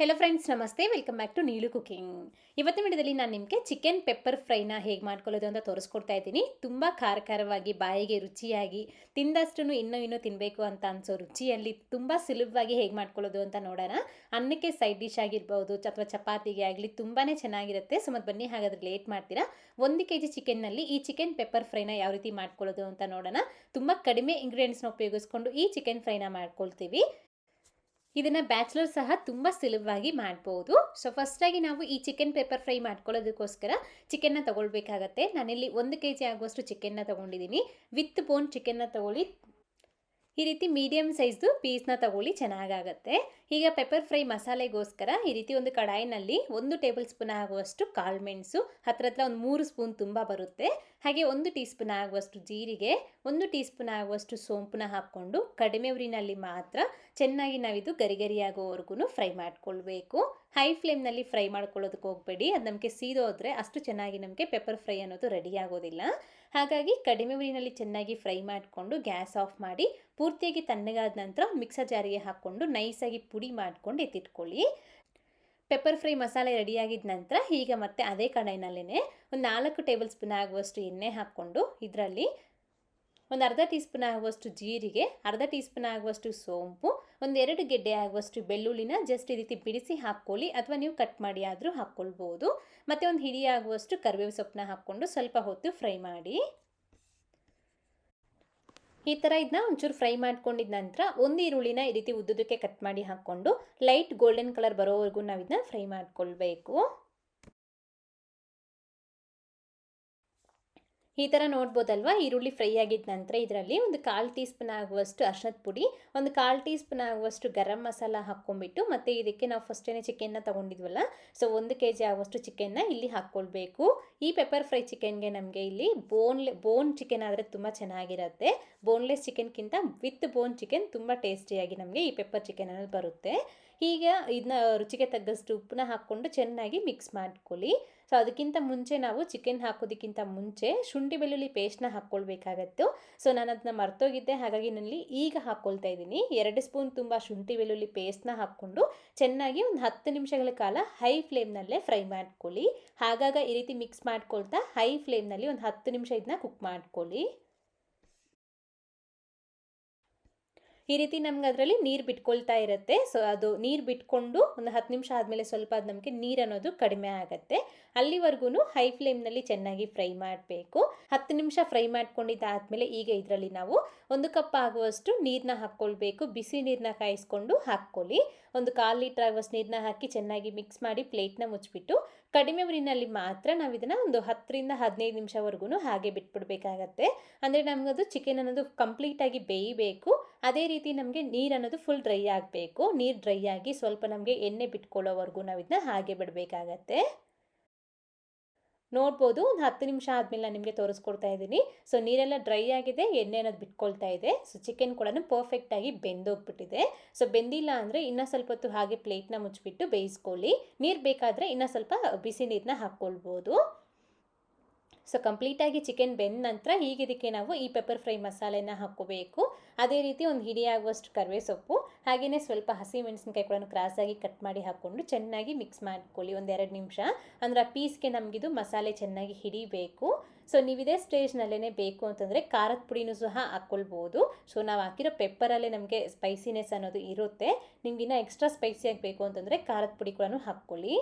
Hello friends ನಮಸ್ತೆ. Welcome back to Neelu cooking ಇವತ್ತಿನ ವಿಡಿಯೋದಲ್ಲಿ ನಾನು ನಿಮಗೆ ಚಿಕನ್ ಪೆಪ್ಪರ್ ಫ್ರೈನ ಹೇಗೆ ಮಾಡ್ಕೊಳ್ಳೋದು ಅಂತ ತೋರಿಸ್ಕೊಡ್ತಾ ಇದ್ದೀನಿ. ತುಂಬ ಖಾರ ಖಾರವಾಗಿ ಬಾಯಿಗೆ ರುಚಿಯಾಗಿ ತಿಂದಷ್ಟು ಇನ್ನೂ ಇನ್ನೂ ತಿನ್ನಬೇಕು ಅಂತ ಅನಿಸೋ ರುಚಿಯಲ್ಲಿ ತುಂಬ ಸುಲಭವಾಗಿ ಹೇಗೆ ಮಾಡ್ಕೊಳ್ಳೋದು ಅಂತ ನೋಡೋಣ. ಅನ್ನಕ್ಕೆ ಸೈಡ್ ಡಿಶ್ ಆಗಿರ್ಬೋದು, ಅಥವಾ ಚಪಾತಿಗೆ ಆಗಲಿ ತುಂಬಾ ಚೆನ್ನಾಗಿರುತ್ತೆ. ಸೊ ಮತ್ತು ಬನ್ನಿ, ಹಾಗಾದ್ರೆ ಲೇಟ್ ಮಾಡ್ತೀರಾ? ಒಂದು ಕೆ ಜಿ ಚಿಕನ್ನಲ್ಲಿ ಈ ಚಿಕನ್ ಪೆಪ್ಪರ್ ಫ್ರೈನ ಯಾವ ರೀತಿ ಮಾಡ್ಕೊಳ್ಳೋದು ಅಂತ ನೋಡೋಣ. ತುಂಬ ಕಡಿಮೆ ಇಂಗ್ರೀಡಿಯೆಂಟ್ಸ್ನ ಉಪಯೋಗಿಸ್ಕೊಂಡು ಈ ಚಿಕನ್ ಫ್ರೈನ ಮಾಡ್ಕೊಳ್ತೀವಿ. ಇದನ್ನು ಬ್ಯಾಚುಲರ್ ಸಹ ತುಂಬ ಸುಲಭವಾಗಿ ಮಾಡ್ಬೋದು. ಸೊ ಫಸ್ಟಾಗಿ ನಾವು ಈ ಚಿಕನ್ ಪೇಪರ್ ಫ್ರೈ ಮಾಡ್ಕೊಳ್ಳೋದಕ್ಕೋಸ್ಕರ ಚಿಕನ್ನ ತೊಗೊಳ್ಬೇಕಾಗತ್ತೆ. ನಾನಿಲ್ಲಿ ಒಂದು ಕೆ ಜಿ ಆಗುವಷ್ಟು ಚಿಕನ್ನ ತೊಗೊಂಡಿದ್ದೀನಿ. ವಿತ್ ಬೋನ್ ಚಿಕನ್ನ ತೊಗೊಳ್ಳಿ. ಈ ರೀತಿ ಮೀಡಿಯಮ್ ಸೈಜ್ದು ಪೀಸ್ನ ತಗೊಳ್ಳಿ, ಚೆನ್ನಾಗಾಗತ್ತೆ. ಈಗ ಪೆಪ್ಪರ್ ಫ್ರೈ ಮಸಾಲೆಗೋಸ್ಕರ ಈ ರೀತಿ ಒಂದು ಕಡಾಯಿನಲ್ಲಿ ಒಂದು ಟೇಬಲ್ ಸ್ಪೂನ್ ಆಗುವಷ್ಟು ಕಾಳು ಮೆಣಸು ಹತ್ರ ಹತ್ರ ಒಂದು ಮೂರು ಸ್ಪೂನ್ ತುಂಬ ಬರುತ್ತೆ. ಹಾಗೆ ಒಂದು ಟೀ ಸ್ಪೂನ್ ಆಗುವಷ್ಟು ಜೀರಿಗೆ, ಒಂದು ಟೀ ಸ್ಪೂನ್ ಆಗುವಷ್ಟು ಸೋಂಪನ್ನ ಹಾಕ್ಕೊಂಡು ಕಡಿಮೆ ಉರಿನಲ್ಲಿ ಮಾತ್ರ ಚೆನ್ನಾಗಿ ನಾವಿದು ಗರಿ ಆಗೋವರೆಗೂ ಫ್ರೈ ಮಾಡ್ಕೊಳ್ಬೇಕು ಹೈ ಫ್ಲೇಮ್ನಲ್ಲಿ ಫ್ರೈ ಮಾಡ್ಕೊಳ್ಳೋದಕ್ಕೆ ಹೋಗಬೇಡಿ. ಅದು ನಮಗೆ ಸೀದೋದ್ರೆ ಅಷ್ಟು ಚೆನ್ನಾಗಿ ನಮಗೆ ಪೆಪ್ಪರ್ ಫ್ರೈ ಅನ್ನೋದು ರೆಡಿ ಆಗೋದಿಲ್ಲ. ಹಾಗಾಗಿ ಕಡಿಮೆ ಉರಿನಲ್ಲಿ ಚೆನ್ನಾಗಿ ಫ್ರೈ ಮಾಡಿಕೊಂಡು ಗ್ಯಾಸ್ ಆಫ್ ಮಾಡಿ ಪೂರ್ತಿಯಾಗಿ ತಣ್ಣಗಾದ ನಂತರ ಮಿಕ್ಸರ್ ಜಾರಿಗೆ ಹಾಕ್ಕೊಂಡು ನೈಸಾಗಿ ಪುಡಿ ಮಾಡ್ಕೊಂಡು ಎತ್ತಿಟ್ಕೊಳ್ಳಿ. ಪೆಪ್ಪರ್ ಫ್ರೈ ಮಸಾಲೆ ರೆಡಿಯಾಗಿದ್ದ ನಂತರ ಈಗ ಮತ್ತೆ ಅದೇ ಕಡಾಯಿನಲ್ಲೇ ಒಂದು ನಾಲ್ಕು ಟೇಬಲ್ ಸ್ಪೂನ್ ಆಗುವಷ್ಟು ಎಣ್ಣೆ ಹಾಕ್ಕೊಂಡು ಇದರಲ್ಲಿ ಒಂದು ಅರ್ಧ ಟೀ ಸ್ಪೂನ್ ಆಗುವಷ್ಟು ಜೀರಿಗೆ, ಅರ್ಧ ಟೀ ಸ್ಪೂನ್ ಆಗುವಷ್ಟು ಸೋಂಪು ಒಂದೆರಡು ಗೆಡ್ಡೆ ಆಗುವಷ್ಟು ಬೆಳ್ಳುಳ್ಳಿನ ಜಸ್ಟ್ ಈ ರೀತಿ ಬಿಡಿಸಿ ಹಾಕ್ಕೊಳ್ಳಿ. ಅಥವಾ ನೀವು ಕಟ್ ಮಾಡಿ ಆದರೂ ಹಾಕ್ಕೊಳ್ಬೋದು. ಮತ್ತು ಒಂದು ಹಿಡಿ ಆಗುವಷ್ಟು ಕರಿಬೇವು ಸೊಪ್ಪನ್ನ ಹಾಕ್ಕೊಂಡು ಸ್ವಲ್ಪ ಹೊತ್ತು ಫ್ರೈ ಮಾಡಿ. ಈ ಥರ ಇದನ್ನ ಒಂಚೂರು ಫ್ರೈ ಮಾಡ್ಕೊಂಡಿದ ನಂತರ ಒಂದು ಈರುಳ್ಳಿನ ಈ ರೀತಿ ಉದ್ದುದಕ್ಕೆ ಕಟ್ ಮಾಡಿ ಹಾಕ್ಕೊಂಡು ಲೈಟ್ ಗೋಲ್ಡನ್ ಕಲರ್ ಬರೋವರೆಗೂ ನಾವು ಇದನ್ನ ಫ್ರೈ ಮಾಡ್ಕೊಳ್ಬೇಕು. ಈ ಥರ ನೋಡ್ಬೋದಲ್ವಾ? ಈರುಳ್ಳಿ ಫ್ರೈ ಆಗಿದ ನಂತರ ಇದರಲ್ಲಿ ಒಂದು ಕಾಲು ಟೀ ಸ್ಪೂನ್ ಆಗುವಷ್ಟು ಅರ್ಶದ ಪುಡಿ, ಒಂದು ಕಾಲು ಟೀ ಸ್ಪೂನ್ ಆಗುವಷ್ಟು ಗರಂ ಮಸಾಲ ಹಾಕ್ಕೊಂಡ್ಬಿಟ್ಟು ಮತ್ತು ಇದಕ್ಕೆ ನಾವು ಫಸ್ಟೇ ಚಿಕನ್ನ ತೊಗೊಂಡಿದ್ವಲ್ಲ ಸೊ ಒಂದು ಕೆ ಜಿ ಆಗುವಷ್ಟು ಚಿಕನ್ನ ಇಲ್ಲಿ ಹಾಕ್ಕೊಳ್ಬೇಕು. ಈ ಪೆಪ್ಪರ್ ಫ್ರೈ ಚಿಕನ್ಗೆ ನಮಗೆ ಇಲ್ಲಿ ಬೋನ್ಲೆ ಬೋನ್ ಚಿಕನ್ ಆದರೆ ತುಂಬ ಚೆನ್ನಾಗಿರುತ್ತೆ. ಬೋನ್ಲೆಸ್ ಚಿಕನ್ಗಿಂತ ವಿತ್ ಬೋನ್ ಚಿಕನ್ ತುಂಬ ಟೇಸ್ಟಿಯಾಗಿ ನಮಗೆ ಈ ಪೆಪ್ಪರ್ ಚಿಕನ್ ಅನ್ನೋದು ಬರುತ್ತೆ. ಈಗ ಇದನ್ನ ರುಚಿಗೆ ತಗ್ಗಷ್ಟು ಉಪ್ಪನ್ನ ಹಾಕ್ಕೊಂಡು ಚೆನ್ನಾಗಿ ಮಿಕ್ಸ್ ಮಾಡ್ಕೊಳ್ಳಿ. ಸೊ ಅದಕ್ಕಿಂತ ಮುಂಚೆ ನಾವು ಚಿಕನ್ ಹಾಕೋದಕ್ಕಿಂತ ಮುಂಚೆ ಶುಂಠಿ ಬೆಳ್ಳುಳ್ಳಿ ಪೇಸ್ಟ್ನ ಹಾಕ್ಕೊಳ್ಬೇಕಾಗತ್ತು. ಸೊ ನಾನು ಅದನ್ನ ಮರ್ತೋಗಿದ್ದೆ. ಹಾಗಾಗಿ ನಲ್ಲಿ ಈಗ ಹಾಕ್ಕೊಳ್ತಾ ಇದ್ದೀನಿ. ಎರಡು ಸ್ಪೂನ್ ತುಂಬ ಶುಂಠಿ ಬೆಳ್ಳುಳ್ಳಿ ಪೇಸ್ಟ್ನ ಹಾಕ್ಕೊಂಡು ಚೆನ್ನಾಗಿ ಒಂದು ಹತ್ತು ನಿಮಿಷಗಳ ಕಾಲ ಹೈ ಫ್ಲೇಮ್ನಲ್ಲೇ ಫ್ರೈ ಮಾಡ್ಕೊಳ್ಳಿ. ಹಾಗಾಗ ಈ ರೀತಿ ಮಿಕ್ಸ್ ಮಾಡ್ಕೊಳ್ತಾ ಹೈ ಫ್ಲೇಮ್ನಲ್ಲಿ ಒಂದು ಹತ್ತು ನಿಮಿಷ ಇದನ್ನ ಕುಕ್ ಮಾಡ್ಕೊಳ್ಳಿ. ಈ ರೀತಿ ನಮ್ಗೆ ಅದರಲ್ಲಿ ನೀರು ಬಿಟ್ಕೊಳ್ತಾ ಇರುತ್ತೆ. ಸೊ ಅದು ನೀರು ಬಿಟ್ಕೊಂಡು ಒಂದು ಹತ್ತು ನಿಮಿಷ ಆದಮೇಲೆ ಸ್ವಲ್ಪ ಅದು ನಮಗೆ ನೀರು ಅನ್ನೋದು ಕಡಿಮೆ ಆಗುತ್ತೆ. ಅಲ್ಲಿವರೆಗೂ ಹೈ ಫ್ಲೇಮ್ನಲ್ಲಿ ಚೆನ್ನಾಗಿ ಫ್ರೈ ಮಾಡಬೇಕು. ಹತ್ತು ನಿಮಿಷ ಫ್ರೈ ಮಾಡ್ಕೊಂಡಿದ್ದಾದಮೇಲೆ ಈಗ ಇದರಲ್ಲಿ ನಾವು ಒಂದು ಕಪ್ ಆಗುವಷ್ಟು ನೀರನ್ನ ಹಾಕ್ಕೊಳ್ಬೇಕು. ಬಿಸಿ ನೀರನ್ನ ಕಾಯಿಸ್ಕೊಂಡು ಹಾಕ್ಕೊಳ್ಳಿ. ಒಂದು ಕಾಲು ಲೀಟರ್ ಆಗುವಷ್ಟು ನೀರನ್ನ ಹಾಕಿ ಚೆನ್ನಾಗಿ ಮಿಕ್ಸ್ ಮಾಡಿ ಪ್ಲೇಟ್ನ ಮುಚ್ಚಿಬಿಟ್ಟು ಕಡಿಮೆ ಉರಿನಲ್ಲಿ ಮಾತ್ರ ನಾವು ಇದನ್ನು ಒಂದು ಹತ್ತರಿಂದ ಹದಿನೈದು ನಿಮಿಷವರೆಗೂ ಹಾಗೆ ಬಿಟ್ಬಿಡ್ಬೇಕಾಗತ್ತೆ. ಅಂದರೆ ನಮಗದು ಚಿಕನ್ ಅನ್ನೋದು ಕಂಪ್ಲೀಟಾಗಿ ಬೇಯಬೇಕು. ಅದೇ ರೀತಿ ನಮಗೆ ನೀರು ಅನ್ನೋದು ಫುಲ್ ಡ್ರೈ ಆಗಬೇಕು. ನೀರು ಡ್ರೈ ಆಗಿ ಸ್ವಲ್ಪ ನಮಗೆ ಎಣ್ಣೆ ಬಿಟ್ಕೊಳ್ಳೋವರೆಗೂ ನಾವು ಇದನ್ನ ಹಾಗೆ ಬಿಡಬೇಕಾಗತ್ತೆ. ನೋಡ್ಬೋದು ಒಂದು ಹತ್ತು ನಿಮಿಷ ಆದಮೇಲೆ ನಾನು ನಿಮಗೆ ತೋರಿಸ್ಕೊಡ್ತಾ ಇದ್ದೀನಿ. ಸೊ ನೀರೆಲ್ಲ ಡ್ರೈ ಆಗಿದೆ, ಎಣ್ಣೆ ಅನ್ನೋದು ಬಿಟ್ಕೊಳ್ತಾ ಇದೆ. ಸೊ ಚಿಕನ್ ಕೂಡ ಪರ್ಫೆಕ್ಟಾಗಿ ಬೆಂದೋಗ್ಬಿಟ್ಟಿದೆ. ಸೊ ಬೆಂದಿಲ್ಲ ಅಂದರೆ ಇನ್ನೂ ಸ್ವಲ್ಪ ಹೊತ್ತು ಹಾಗೆ ಪ್ಲೇಟ್ನ ಮುಚ್ಚಿಬಿಟ್ಟು ಬೇಯಿಸ್ಕೊಳ್ಳಿ. ನೀರು ಬೇಕಾದರೆ ಇನ್ನೂ ಸ್ವಲ್ಪ ಬಿಸಿ ನೀರನ್ನ ಹಾಕ್ಕೊಳ್ಬೋದು. ಸೊ ಕಂಪ್ಲೀಟಾಗಿ ಚಿಕನ್ ಬೆಂದ ನಂತರ ಈಗ ನಾವು ಈ ಪೆಪ್ಪರ್ ಫ್ರೈ ಮಸಾಲೆನ ಹಾಕ್ಕೋಬೇಕು. ಅದೇ ರೀತಿ ಒಂದು ಹಿಡಿ ಆಗುವಷ್ಟು ಕರಿವೆ ಸೊಪ್ಪು ಹಾಗೆಯೇ ಸ್ವಲ್ಪ ಹಸಿ ಮೆಣಸಿನ್ಕಾಯಿ ಕೂಡ ಕ್ರಾಸಾಗಿ ಕಟ್ ಮಾಡಿ ಹಾಕ್ಕೊಂಡು ಚೆನ್ನಾಗಿ ಮಿಕ್ಸ್ ಮಾಡ್ಕೊಳ್ಳಿ ಒಂದೆರಡು ನಿಮಿಷ. ಅಂದರೆ ಆ ಪೀಸ್ಗೆ ನಮಗಿದು ಮಸಾಲೆ ಚೆನ್ನಾಗಿ ಹಿಡಿಬೇಕು. ಸೊ ನೀವು ಇದೇ ಸ್ಟೇಜ್ನಲ್ಲೇ ಬೇಕು ಅಂತಂದರೆ ಖಾರದ ಪುಡಿನೂ ಸಹ ಹಾಕ್ಕೊಳ್ಬೋದು. ಸೊ ನಾವು ಹಾಕಿರೋ ಪೆಪ್ಪರಲ್ಲೇ ನಮಗೆ ಸ್ಪೈಸಿನೆಸ್ ಅನ್ನೋದು ಇರುತ್ತೆ. ನಿಮ್ಗಿನ್ನ ಎಕ್ಸ್ಟ್ರಾ ಸ್ಪೈಸಿಯಾಗಿ ಬೇಕು ಅಂತಂದರೆ ಖಾರದ ಪುಡಿ ಕೂಡ ಹಾಕ್ಕೊಳ್ಳಿ.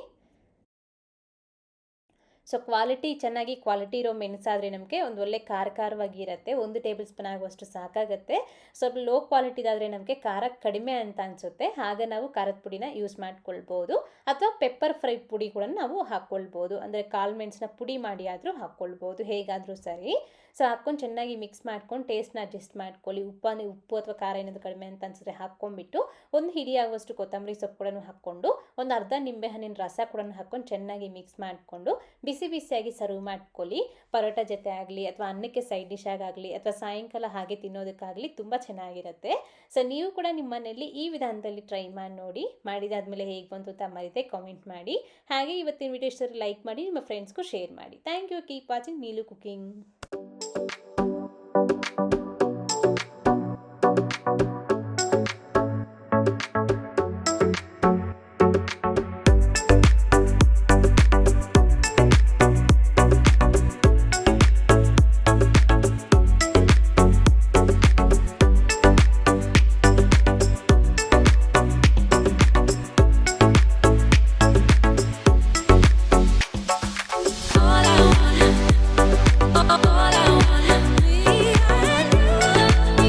ಸೊ ಕ್ವಾಲಿಟಿ ಚೆನ್ನಾಗಿ ಕ್ವಾಲಿಟಿ ಇರೋ ಮೆಣಸಾದರೆ ನಮಗೆ ಒಂದು ಒಳ್ಳೆ ಖಾರ ಖಾರವಾಗಿ ಇರುತ್ತೆ. ಒಂದು ಟೇಬಲ್ ಸ್ಪೂನ್ ಆಗುವಷ್ಟು ಸಾಕಾಗುತ್ತೆ. ಸ್ವಲ್ಪ ಲೋ ಕ್ವಾಲಿಟಿದಾದರೆ ನಮಗೆ ಖಾರ ಕಡಿಮೆ ಅಂತ ಅನಿಸುತ್ತೆ. ಆಗ ನಾವು ಖಾರದ ಪುಡಿನ ಯೂಸ್ ಮಾಡ್ಕೊಳ್ಬೋದು. ಅಥವಾ ಪೆಪ್ಪರ್ ಫ್ರೈ ಪುಡಿ ಕೂಡ ನಾವು ಹಾಕ್ಕೊಳ್ಬೋದು ಅಂದರೆ ಕಾಳು ಮೆಣಸನ್ನ ಪುಡಿ ಮಾಡಿ ಆದರೂ ಹಾಕ್ಕೊಳ್ಬೋದು ಹೇಗಾದರೂ ಸರಿ. ಸೊ ಹಾಕ್ಕೊಂಡು ಚೆನ್ನಾಗಿ ಮಿಕ್ಸ್ ಮಾಡ್ಕೊಂಡು ಟೇಸ್ಟ್ನ ಅಡ್ಜಸ್ಟ್ ಮಾಡ್ಕೊಳ್ಳಿ. ಉಪ್ಪನ್ನು ಉಪ್ಪು ಅಥವಾ ಖಾರ ಏನಾದರೂ ಕಡಿಮೆ ಅಂತ ಅನಿಸಿದ್ರೆ ಹಾಕ್ಕೊಂಡ್ಬಿಟ್ಟು ಒಂದು ಹಿಡಿ ಆಗುವಷ್ಟು ಕೊತ್ತಂಬರಿ ಸೊಪ್ಪು ಕೂಡ ಹಾಕ್ಕೊಂಡು ಒಂದು ಅರ್ಧ ನಿಂಬೆ ಹಣ್ಣಿನ ರಸ ಕೂಡ ಹಾಕ್ಕೊಂಡು ಚೆನ್ನಾಗಿ ಮಿಕ್ಸ್ ಮಾಡಿಕೊಂಡು ಬಿಸಿ ಬಿಸಿಯಾಗಿ ಸರ್ವ್ ಮಾಡ್ಕೊಳ್ಳಿ. ಪರೋಟ ಜೊತೆ ಆಗಲಿ ಅಥವಾ ಅನ್ನಕ್ಕೆ ಸೈಡ್ ಡಿಶ್ ಆಗಲಿ ಅಥವಾ ಸಾಯಂಕಾಲ ಹಾಗೆ ತಿನ್ನೋದಕ್ಕಾಗಲಿ ತುಂಬ ಚೆನ್ನಾಗಿರುತ್ತೆ. ಸೊ ನೀವು ಕೂಡ ನಿಮ್ಮ ಮನೆಯಲ್ಲಿ ಈ ವಿಧಾನದಲ್ಲಿ ಟ್ರೈ ಮಾಡಿ ನೋಡಿ. ಮಾಡಿದಾದ್ಮೇಲೆ ಹೇಗೆ ಬಂತು ಅಂತ ಮರಿದೆ ಕಾಮೆಂಟ್ ಮಾಡಿ. ಹಾಗೆ ಇವತ್ತಿನ ವಿಡಿಯೋ ಲೈಕ್ ಮಾಡಿ, ನಿಮ್ಮ ಫ್ರೆಂಡ್ಸ್ಗೂ ಶೇರ್ ಮಾಡಿ. Thank you keep watching Neelu cooking